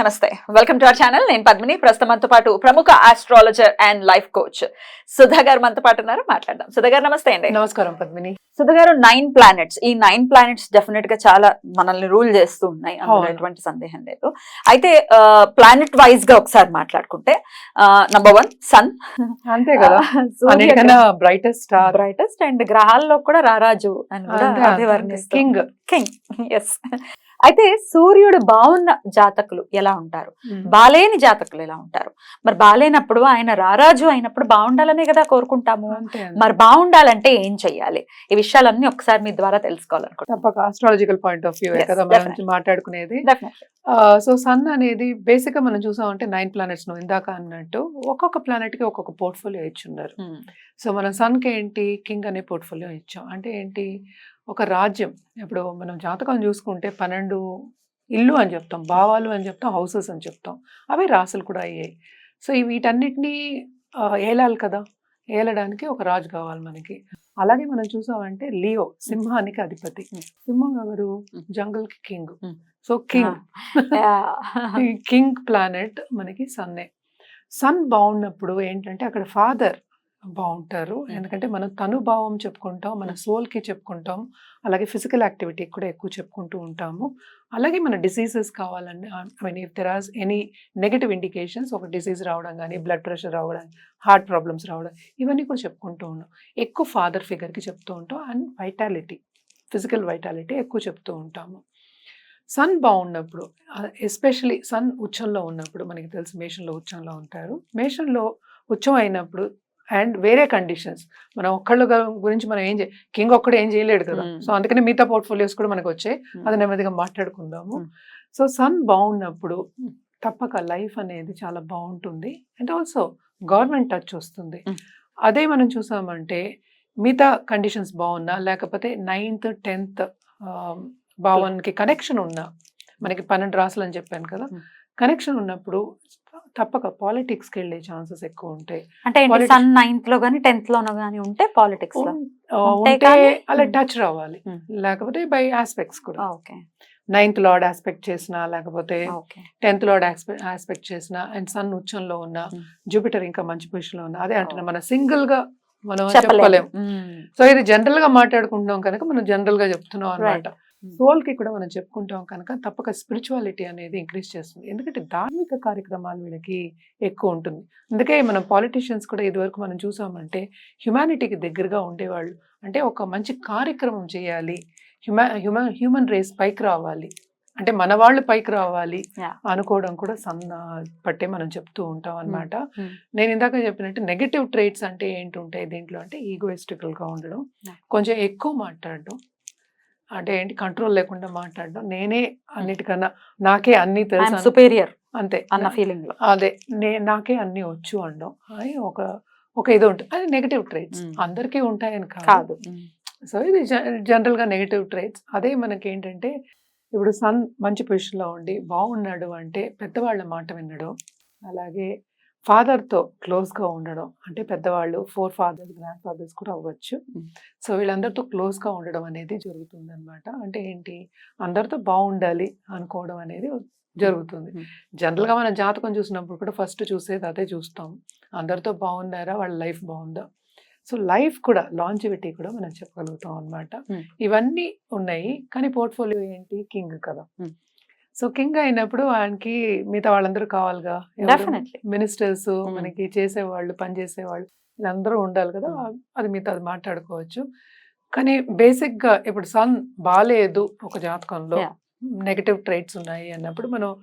నమస్తే. Welcome to our channel నేను పద్మిని. ప్రస్తుతం మనతో పాటు ప్రముఖ astrologer and life coach Sudha garu మనతో పాటు ఉన్నారు. మాట్లాడదాం. సుధా గారు నమస్తే అండి. నమస్కారం పద్మిని. సుధ గారు నైన్ ప్లానెట్స్ ఈ నైన్ ప్లానెట్స్ డెఫినెట్గా చాలా మనల్ని రూల్ చేస్తూ ఉన్నాయి. అందులో. ఎటువంటి సందేహం లేదు. అయితే ప్లానెట్ వైజ్గా ఒకసారి మాట్లాడుకుంటే నంబర్ వన్ సన్ అంతే కదా. బ్రైటెస్ట్ బ్రైటెస్ట్ అండ్ గ్రహాల్లో కూడా రారాజు అని కూడా అదే వర్ణిస్తుంది కింగ్ కింగ్ ఎస్ అయితే సూర్యుడు బాగున్న జాతకులు ఎలా ఉంటారు? బాలేని జాతకులు ఎలా ఉంటారు? మరి బాలేనప్పుడు ఆయన రారాజు అయినప్పుడు బాగుండాలనే కదా కోరుకుంటాము. మరి బాగుండాలంటే ఏం చెయ్యాలి? ఈ విషయాలన్నీ ఒకసారి మీ ద్వారా తెలుసుకోవాలనుకుంటున్నాను. తప్పక ఆస్ట్రాలజికల్ పాయింట్ ఆఫ్ వ్యూ కదా మనం. మాట్లాడుకునేది. సో సన్ అనేది బేసిక్గా మనం చూసామంటే నైన్ ప్లానెట్స్ను ఇందాక అన్నట్టు ఒక్కొక్క ప్లానెట్కి ఒక్కొక్క పోర్ట్ఫోలియో ఇచ్చున్నారు. Hmm. సో మనం సన్కి ఏంటి కింగ్ అనే పోర్ట్ఫోలియో ఇచ్చాం. అంటే ఏంటి? ఒక రాజ్యం. ఇప్పుడు మనం జాతకం చూసుకుంటే పన్నెండు ఇల్లు అని చెప్తాం భావాలు అని చెప్తాం హౌసెస్ అని చెప్తాం. అవి రాసులు కూడా అయ్యాయి. సో ఈ వీటన్నిటినీ ఏలాలి కదా? ఏలడానికి ఒక రాజు కావాలి మనకి. అలాగే మనం చూసామంటే లియో సింహానికి అధిపతి. సింహం ఎవరు. జంగల్కి king. So king. King planet మనకి సన్నే. సన్ బాగున్నప్పుడు ఏంటంటే అక్కడ ఫాదర్ బాగుంటారు. ఎందుకంటే మనం తను భావం చెప్పుకుంటాం మన soul కి చెప్పుకుంటాం అలాగే ఫిజికల్ యాక్టివిటీ కూడా ఎక్కువ చెప్పుకుంటూ ఉంటాము. అలాగే మన డిసీజెస్ కావాలండి. I mean if there are any negative indications ఒక డిసీజ్ రావడం కానీ బ్లడ్ ప్రెషర్ రావడం హార్ట్ ప్రాబ్లమ్స్ రావడం ఇవన్నీ కూడా చెప్పుకుంటూ ఉన్నాం. ఎక్కువ ఫాదర్ ఫిగర్కి చెప్తూ ఉంటాం అండ్ వైటాలిటీ ఫిజికల్ వైటాలిటీ ఎక్కువ చెప్తూ ఉంటాము. సన్ బాగున్నప్పుడు ఎస్పెషలీ సన్ ఉచ్చంలో ఉన్నప్పుడు మనకి తెలుసు మేషంలో ఉచ్చంలో ఉంటారు. మేషంలో ఉచ్చం అయినప్పుడు అండ్ వేరే కండిషన్స్ మనం ఒక్కళ్ళ గురించి మనం ఏం కింగ్ ఒక్కడు ఏం చేయలేడు కదా. సో అందుకని మిగతా పోర్ట్ఫోలియోస్ కూడా మనకు వచ్చాయి. అది నెమ్మదిగా మాట్లాడుకుందాము. సో సన్ బాగున్నప్పుడు తప్పక లైఫ్ అనేది చాలా బాగుంటుంది అండ్ ఆల్సో గవర్నమెంట్ టచ్ వస్తుంది. అదే మనం చూసామంటే మిగతా కండిషన్స్ బాగున్నా లేకపోతే నైన్త్ టెన్త్ భావానికి కనెక్షన్ ఉన్నా మనకి పన్నెండు రాసులు అని చెప్పాను కదా. కనెక్షన్ ఉన్నప్పుడు తప్పక పాలిటిక్స్కి వెళ్ళే ఛాన్సెస్ ఎక్కువ ఉంటాయి అంటే సన్ నైన్త్లో గానీ టెన్త్ లోనో గానీ ఉంటే పాలిటిక్స్ ఉంటే కానీ- అలా. టచ్ రావాలి. లేకపోతే బై ఆస్పెక్ట్స్ కూడా ఓకే నైన్త్ లార్డ్ ఆస్పెక్ట్ చేసినా లేకపోతే టెన్త్ లార్డ్ ఆస్పెక్ట్ చేసిన అండ్ సన్ ఉచ్చంలో ఉన్న. జూపిటర్ ఇంకా మంచి పొజిషన్లో ఉన్న అదే అంటున్నా. మన సింగిల్గా మనం చెప్పలేము చెప్పలేం. సో ఇది జనరల్గా మాట్లాడుకుంటున్నాం కనుక మనం జనరల్గా చెప్తున్నాం అనమాట Mm. సోల్కి కూడా మనం చెప్పుకుంటాం కనుక తప్పక స్పిరిచువాలిటీ అనేది ఇంక్రీజ్ చేస్తుంది ఎందుకంటే ధార్మిక కార్యక్రమాలు వీళ్ళకి ఎక్కువ ఉంటుంది అందుకే మనం పాలిటీషియన్స్ కూడా ఇదివరకు మనం చూసామంటే హ్యుమానిటీకి దగ్గరగా ఉండేవాళ్ళు అంటే ఒక మంచి కార్యక్రమం చేయాలి హ్యూమా హ్యూమన్ హ్యూమన్ రేస్ పైకి రావాలి అంటే మన వాళ్ళు పైకి రావాలి. అనుకోవడం కూడా సన్న పట్టే మనం చెప్తూ ఉంటాం అన్నమాట Mm. నేను ఇందాక చెప్పినట్టు నెగటివ్ ట్రేట్స్ అంటే ఏంటి ఉంటాయి దీంట్లో అంటే ఈగోయిస్టికల్గా ఉండడం. కొంచెం ఎక్కువ మాట్లాడడం అంటే ఏంటి? కంట్రోల్ లేకుండా మాట్లాడడం. నేనే అన్నిటికన్నా నాకే అన్ని తెలుసు సుపీరియర్ అంతే. అన్న ఫీలింగ్లో. అదే. నే నాకే అన్ని వచ్చు అనడం అని ఒక ఒక ఇది ఉంటుంది అది నెగటివ్ ట్రేట్స్. అందరికీ ఉంటాయని కాదు. కాదు. సో ఇది జనరల్గా నెగటివ్ ట్రేట్స్ అదే మనకి ఏంటంటే ఇప్పుడు సన్ మంచి పొజిషన్లో ఉండి బాగున్నాడు అంటే పెద్దవాళ్ళ మాట వినడం. అలాగే father తో క్లోజ్గా ఉండడం. అంటే పెద్దవాళ్ళు ఫోర్ ఫాదర్స్ గ్రాండ్ ఫాదర్స్ కూడా అవ్వచ్చు. సో వీళ్ళందరితో క్లోజ్గా ఉండడం అనేది జరుగుతుంది అనమాట అంటే ఏంటి? అందరితో బాగుండాలి అనుకోవడం అనేది జరుగుతుంది. Mm. జనరల్గా మనం జాతకం చూసినప్పుడు కూడా ఫస్ట్ చూసేది అదే చూస్తాం. అందరితో బాగున్నారా వాళ్ళ లైఫ్ బాగుందా సో లైఫ్ కూడా లాంజివిటీ కూడా మనం చెప్పగలుగుతాం అనమాట. ఇవన్నీ ఉన్నాయి. కానీ పోర్ట్ఫోలియో ఏంటి? కింగ్ కదా. సో కింగ్ అయినప్పుడు ఆయనకి మిగతా వాళ్ళందరూ కావాలిగా. Definitely ministers Hmm. మనకి చేసేవాళ్ళు పని చేసేవాళ్ళు వీళ్ళందరూ ఉండాలి కదా. అది మిగతా అది మాట్లాడుకోవచ్చు. కానీ బేసిక్గా ఇప్పుడు సన్ బాగాలేదు ఒక జాతకంలో. నెగటివ్ ట్రైట్స్ ఉన్నాయి అన్నప్పుడు మనం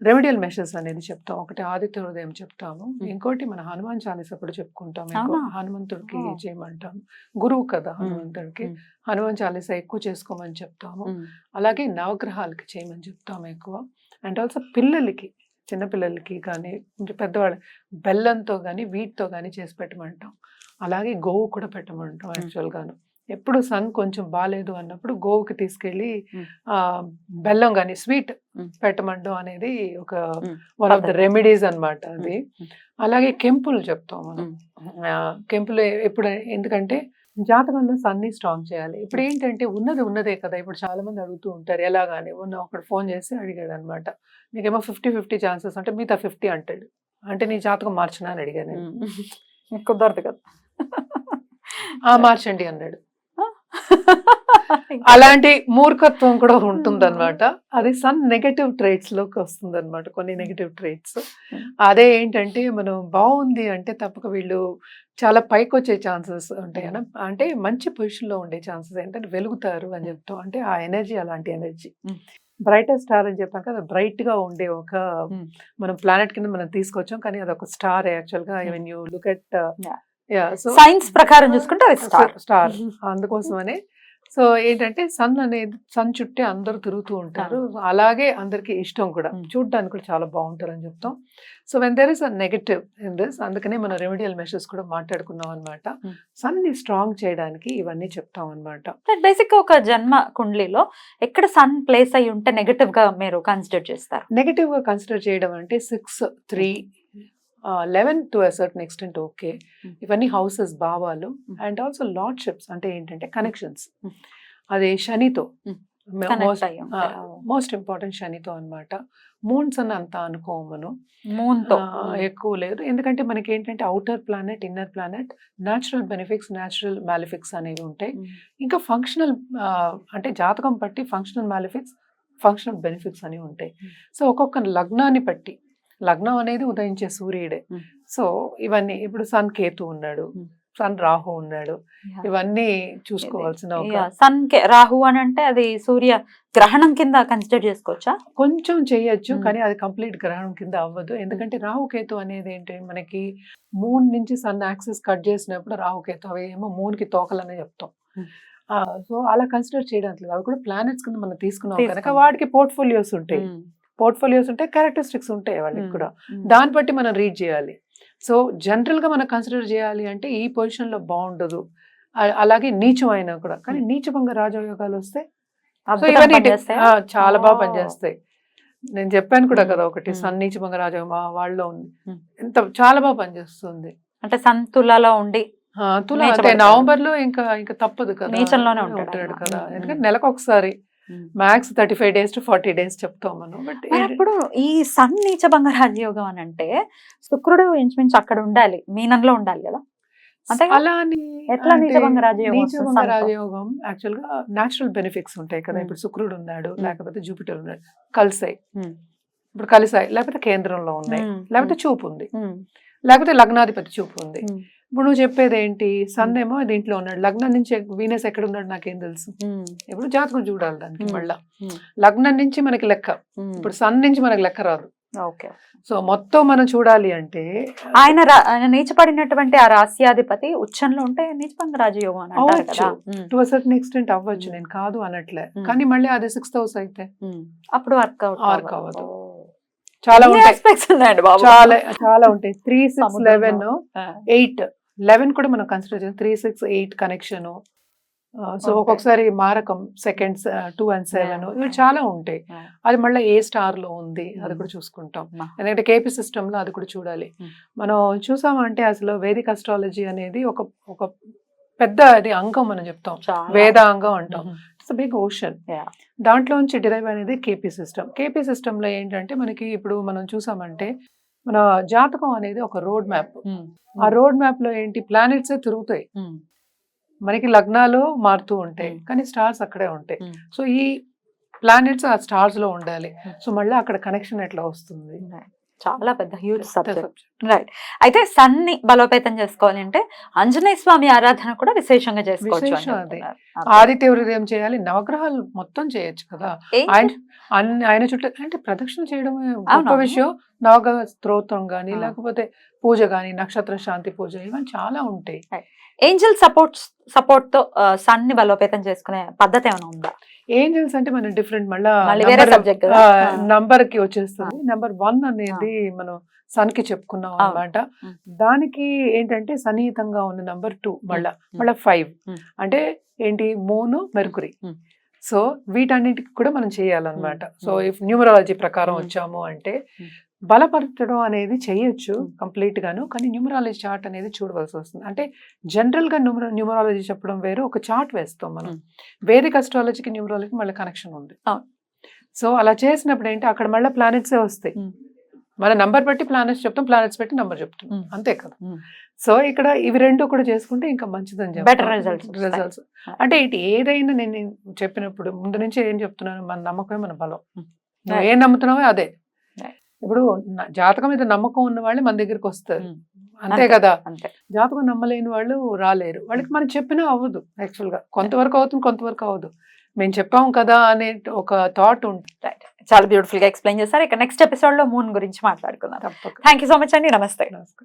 రెమెడియల్ మెషర్స్ అనేది చెప్తాం ఒకటి ఆదిత్య హృదయం చెప్తాము. ఇంకోటి మన హనుమాన్ చాలీస కూడా చెప్పుకుంటాం? హనుమంతుడికి. చేయమంటాం గురువు కదా. హనుమంతుడికి. హనుమాన్ చాలీస ఎక్కువ చేసుకోమని చెప్తాము అలాగే నవగ్రహాలకి చేయమని చెప్తాము ఎక్కువ అండ్ ఆల్సో పిల్లలకి చిన్నపిల్లలకి కానీ పెద్దవాళ్ళ బెల్లంతో కానీ వీటితో కానీ చేసి పెట్టమంటాం అలాగే గోవు కూడా పెట్టమంటాం. యాక్చువల్గాను ఎప్పుడు సన్ కొంచెం బాగాలేదు అన్నప్పుడు గోవుకి తీసుకెళ్ళి. ఆ బెల్లం కానీ స్వీట్. పెట్టమండం అనేది ఒక. One of the. రెమెడీస్ అన్నమాట అది. అలాగే కెంపులు చెప్తాం మనం. కెంపులు ఎప్పుడు ఎందుకంటే జాతకంలో సన్ని స్ట్రాంగ్ చేయాలి. ఇప్పుడు ఏంటంటే ఉన్నది ఉన్నదే కదా ఇప్పుడు చాలా మంది అడుగుతూ ఉంటారు ఎలాగాని మొన్న ఒకడు ఫోన్ చేసి అడిగాడు అనమాట నీకేమో ఫిఫ్టీ ఫిఫ్టీ ఛాన్సెస్ అంటే మిగతా ఫిఫ్టీ అంటాడు. అంటే నీ జాతకం మార్చినా? అని అడిగాను. కుదరదు కదా. ఆ మార్చండి అన్నాడు. అలాంటి మూర్ఖత్వం కూడా ఉంటుందన్నమాట. అది సన్ నెగటివ్ ట్రైట్స్లోకి వస్తుంది అనమాట కొన్ని నెగటివ్ ట్రైట్స్. అదే ఏంటంటే మనం బాగుంది అంటే తప్పక వీళ్ళు చాలా పైకి వచ్చే ఛాన్సెస్ ఉంటాయి అన్న. అంటే మంచి పొజిషన్లో ఉండే ఛాన్సెస్ ఏంటంటే వెలుగుతారు అని చెప్తాం. అంటే ఆ ఎనర్జీ అలాంటి ఎనర్జీ. బ్రైటెస్ట్ స్టార్ అని చెప్పాను కదా బ్రైట్గా ఉండే ఒక. మనం ప్లానెట్ కింద మనం తీసుకొచ్చాం. కానీ అది ఒక స్టార్ యాక్చువల్గా Mm. When you look so science ప్రకారం చూసుకుంటే అది స్టార్ స్టార్ అందుకోసమనే. సో ఏంటంటే సన్ అనేది సన్ చుట్టే అందరూ తిరుగుతూ ఉంటారు. అలాగే అందరికి ఇష్టం కూడా. Mm. చూడడానికి కూడా చాలా బాగుంటారు అని చెప్తాం. So when there is a negative in this అందుకనే మనం రెమెడియల్ మెషర్స్ కూడా మాట్లాడుకున్నాం అనమాట. సన్ని స్ట్రాంగ్ చేయడానికి ఇవన్నీ చెప్తాం అనమాట బేసిక్గా ఒక జన్మ కుండలిలో ఎక్కడ సన్ ప్లేస్ అయి ఉంటే నెగటివ్గా మీరు కన్సిడర్ చేస్తారు? నెగటివ్గా కన్సిడర్ చేయడం అంటే six three eleven to certain extent okay. ఇవన్నీ హౌసెస్ భావాలు. అండ్ ఆల్సో లార్డ్షిప్స్ అంటే ఏంటంటే కనెక్షన్స్. అది శనితో. మోస్ట్ ఇంపార్టెంట్ శనితో అన్నమాట. మూన్స్ అని అంత అనుకోము మనం ఎక్కువ లేదు. ఎందుకంటే మనకి ఏంటంటే outer planet inner planet natural benefics natural malefics అనేవి ఉంటాయి. ఇంకా ఫంక్షనల్ అంటే జాతకం బట్టి ఫంక్షనల్ మ్యాలిఫిక్స్ ఫంక్షనల్ బెనిఫిట్స్ అనేవి ఉంటాయి. సో ఒక్కొక్క లగ్నాన్ని బట్టి లగ్నం అనేది ఉదయించే సూర్యుడే. సో ఇవన్నీ ఇప్పుడు సన్ కేతు ఉన్నాడు. సన్ రాహు ఉన్నాడు. ఇవన్నీ చూసుకోవాల్సిన సన్ రాహు అని అంటే అది సూర్య గ్రహణం కింద కన్సిడర్ చేసుకోవచ్చా? కొంచెం చేయొచ్చు. కానీ అది కంప్లీట్ గ్రహణం కింద అవ్వదు. ఎందుకంటే రాహుకేతు అనేది ఏంటి మనకి మూన్ నుంచి సన్ యాక్సెస్ కట్ చేసినప్పుడు రాహుకేతు అవి ఏమో మూన్కి తోకలనే చెప్తాం. సో అలా కన్సిడర్ చేయడానికి అవి కూడా ప్లానెట్స్ కింద మనం తీసుకున్నాం కనుక. వాటికి పోర్ట్ఫోలియోస్ ఉంటాయి. పోర్ట్ఫోలియోస్ ఉంటాయి క్యారెక్టరిస్టిక్స్ ఉంటాయి వాళ్ళకి కూడా దాన్ని బట్టి మనం రీడ్ చేయాలి సో జనరల్గా మనం కన్సిడర్ చేయాలి అంటే ఈ పొజిషన్లో బాగుండదు అలాగే నీచం అయినా కూడా కానీ నీచభంగ రాజయోగాలు వస్తే చాలా బాగా. పనిచేస్తాయి నేను చెప్పాను కూడా. కదా ఒకటి. సన్నీచభంగ రాజయోగం వాళ్ళలో ఉంది. ఎంత చాలా బాగా పనిచేస్తుంది అంటే సంతులలో ఉండి తుల. నవంబర్లో ఇంకా ఇంకా తప్పదు కదా నీచంలోనే ఉంటాడు. కదా. ఎందుకంటే నెలకు ఒకసారి max thirty five days to forty days చెప్తాం మనం బట్ మరి అప్పుడు ఈ సన్ నీచభంగ రాజయోగం అని అంటే శుక్రుడు ఇంచుమించు అక్కడ ఉండాలి మీనంలో ఉండాలి కదా రాజయోగం యాక్చువల్గా నాచురల్ బెనిఫిట్స్ ఉంటాయి కదా మ్మ్. ఇప్పుడు శుక్రుడు ఉన్నాడు మ్మ్. లేకపోతే జూపిటర్ ఉన్నాడు కలిసాయి మ్మ్. ఇప్పుడు కలిసాయి లేకపోతే కేంద్రంలో ఉన్నాయి. లేకపోతే చూపు ఉంది. లేకపోతే లగ్నాధిపతి చూపు ఉంది. ఇప్పుడు నువ్వు చెప్పేది ఏంటి సన్ ఏమో దీంట్లో ఉన్నాడు లగ్నం నుంచి వీనస్ ఎక్కడ ఉన్నాడు నాకేం తెలుసు. ఇప్పుడు జాతకం చూడాలి దానికి. మళ్ళా. లగ్నం నుంచి మనకి లెక్క. ఇప్పుడు సన్ నుంచి మనకి లెక్క రాదు ఓకే సో మొత్తం మనం చూడాలి అంటే ఆయన నీచపడినటువంటి ఆ రాస్యాధిపతి ఉచ్చంలో ఉంటే నీచభంగ రాజయోగం అవ్వచ్చు. టు సర్టన్ ఎక్స్టెంట్ అవ్వచ్చు. నేను కాదు అనట్లే. కానీ మళ్ళీ అది సిక్స్త్ హౌస్ అయితే. అప్పుడు వర్కౌట్ Work అవ్వదు. చాలా ఉంటాయి చాలా చాలా ఉంటాయి three six. Eleven. Eight eleven కూడా మనం కన్సిడర్ చేస్తాం three six eight connection so. ఒక్కొక్కసారి మారకం సెకండ్స్ టూ అండ్ సెవెన్. ఇవి చాలా ఉంటాయి. అది మళ్ళీ ఏ స్టార్లో ఉంది అది. కూడా చూసుకుంటాం. ఎందుకంటే కేపీ సిస్టమ్లో అది కూడా చూడాలి. మనం చూసామంటే అసలు వేదిక అస్ట్రాలజీ అనేది ఒక ఒక పెద్ద అది అంగం మనం చెప్తాం. వేద అంగం అంటాం. It's big ocean Yeah. దాంట్లో నుంచి డిరైవ్ అనేది కేపీ సిస్టమ్ కేపీ సిస్టమ్లో ఏంటంటే మనకి ఇప్పుడు మనం చూసామంటే మన జాతకం అనేది ఒక రోడ్ మ్యాప్. ఆ రోడ్ మ్యాప్లో ఏంటి ప్లానెట్స్ తిరుగుతాయి. మనకి లగ్నాలు మారుతూ ఉంటాయి. కానీ స్టార్స్ అక్కడే ఉంటాయి. సో ఈ ప్లానెట్స్ ఆ స్టార్స్లో ఉండాలి. సో మళ్ళీ అక్కడ కనెక్షన్ ఎట్లా వస్తుంది చాలా పెద్ద హ్యూజ్ సబ్జెక్ట్. రైట్ అయితే సన్ని బలోపేతం చేసుకోవాలి అంటే ఆంజనేయ స్వామి ఆరాధన కూడా విశేషంగా చేసుకోవచ్చు. ఆదిత్య హృదయం చేయాలి నవగ్రహాలు మొత్తం చేయొచ్చు కదా. ఆయన చుట్టూ అంటే ప్రదక్షిణ చేయడమే గొప్ప అవునవును. విషయం. నవగ్రహ స్తోత్రం గాని. లేకపోతే పూజ గాని నక్షత్ర శాంతి పూజ ఇవన్నీ చాలా ఉంటాయి. ఏంజల్ సపోర్ట్ సపోర్ట్తో సన్ని బలోపేతం చేసుకునే పద్ధతి ఏమైనా ఉందా ఏంజల్స్ అంటే మనం డిఫరెంట్ మళ్ళా వేరే సబ్జెక్ట్ నంబర్కి వచ్చేస్తుంది నెంబర్ వన్ అనేది మనం సన్కి చెప్పుకున్నాం ఉమ్. దానికి ఏంటంటే సన్నిహితంగా ఉన్న నంబర్ టూ మళ్ళా. మళ్ళా ఫైవ్. అంటే ఏంటి మూను మెర్కురీ. సో వీటన్నిటికి కూడా మనం చేయాలన్నమాట. సో ఇఫ్ న్యూమరాలజీ ప్రకారం. వచ్చాము అంటే. బలపరచడం అనేది చేయొచ్చు. కంప్లీట్ గాను కానీ న్యూమరాలజీ చార్ట్ అనేది చూడవలసి వస్తుంది అంటే జనరల్గా న్యూమర న్యూమరాలజీ చెప్పడం వేరు ఒక చార్ట్ వేస్తాం మనం. వేదిక అస్ట్రాలజీకి న్యూమరాలజీకి మళ్ళీ కనెక్షన్ ఉంది. సో అలా చేసినప్పుడు ఏంటి అక్కడ మళ్ళీ ప్లానెట్సే వస్తాయి. మన నంబర్ బట్టి ప్లానెట్స్ చెప్తాం ప్లానెట్స్ పెట్టి నంబర్ చెప్తాం. అంతే కదా. సో ఇక్కడ ఇవి రెండు కూడా చేసుకుంటే ఇంకా మంచిదని results వస్తాయి. రిజల్ట్స్ అంటే ఇటు ఏదైనా నేను చెప్పినప్పుడు ముందు నుంచి ఏం చెప్తున్నాను మన నమ్మకమే మన బలం. నువ్వు. ఏం నమ్ముతున్నావో అదే. ఇప్పుడు జాతకం మీద నమ్మకం ఉన్న వాళ్ళే మన దగ్గరికి వస్తారు. అంతే. కదా? అంతే. జాతకం నమ్మలేని వాళ్ళు రాలేరు. వాళ్ళకి మనం చెప్పినా అవ్వదు యాక్చువల్గా. కొంతవరకు అవుతుంది కొంతవరకు అవ్వదు. మేము చెప్పాం కదా అనే ఒక థాట్ ఉంటుంది చాలా బ్యూటిఫుల్గా ఎక్స్ప్లెయిన్ చేశారు. ఇక నెక్స్ట్ ఎపిసోడ్లో మూన్ గురించి మాట్లాడుకుందాం. థ్యాంక్ యూ సో మచ్ అండి. నమస్తే. నమస్కారం.